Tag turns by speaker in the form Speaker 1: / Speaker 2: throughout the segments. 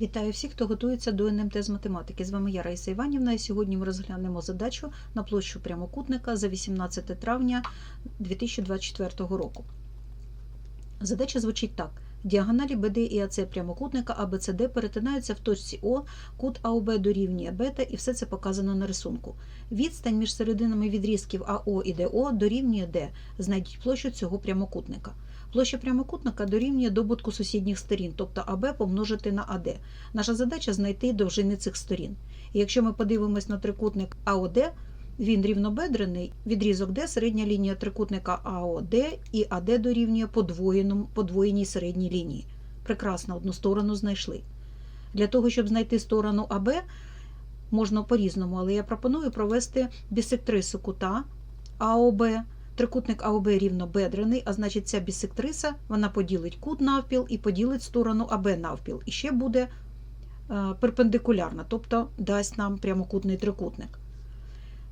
Speaker 1: Вітаю всіх, хто готується до НМТ з математики. З вами я Раїса Іванівна, і сьогодні ми розглянемо задачу на площу прямокутника за 18 травня 2024 року. Задача звучить так. Діагоналі БД і АЦ прямокутника АБЦД перетинаються в точці О, кут АОБ дорівнює бета, і все це показано на рисунку. Відстань між серединами відрізків АО і ДО дорівнює Д. Знайдіть площу цього прямокутника. Площа прямокутника дорівнює добутку сусідніх сторін, тобто АБ помножити на АД. Наша задача знайти довжини цих сторін. І якщо ми подивимось на трикутник АОД, він рівнобедрений, відрізок Д, середня лінія трикутника АОД і АД дорівнює подвоєній середній лінії. Прекрасно, одну сторону знайшли. Для того, щоб знайти сторону АБ, можна по-різному, але я пропоную провести бісектрису кута АОБ. Трикутник АОБ рівнобедрений, а значить ця бісектриса вона поділить кут навпіл і поділить сторону АБ навпіл. І ще буде е, перпендикулярна, тобто дасть нам прямокутний трикутник.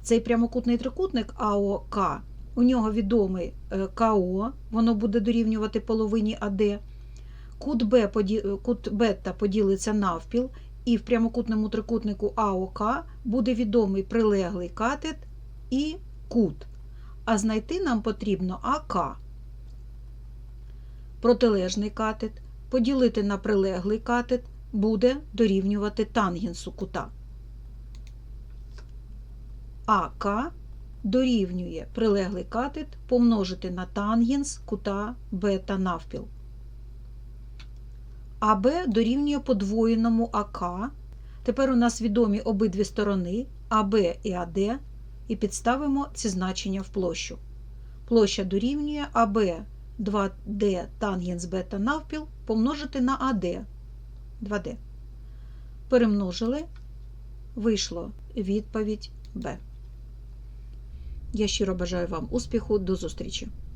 Speaker 1: Цей прямокутний трикутник АОК, у нього відомий е, КО, воно буде дорівнювати половині АД. Кут, Б, е, кут бета поділиться навпіл, і в прямокутному трикутнику АОК буде відомий прилеглий катет і кут. А знайти нам потрібно АК. Протилежний катет поділити на прилеглий катет буде дорівнювати тангенсу кута. АК дорівнює прилеглий катет помножити на тангенс кута бета навпіл. АБ дорівнює подвоєному АК. Тепер у нас відомі обидві сторони АБ і АД, і підставимо ці значення в площу. Площа дорівнює АБ 2D тангенс бета навпіл помножити на АД 2D. Перемножили, вийшло відповідь Б. Я щиро бажаю вам успіху, до зустрічі!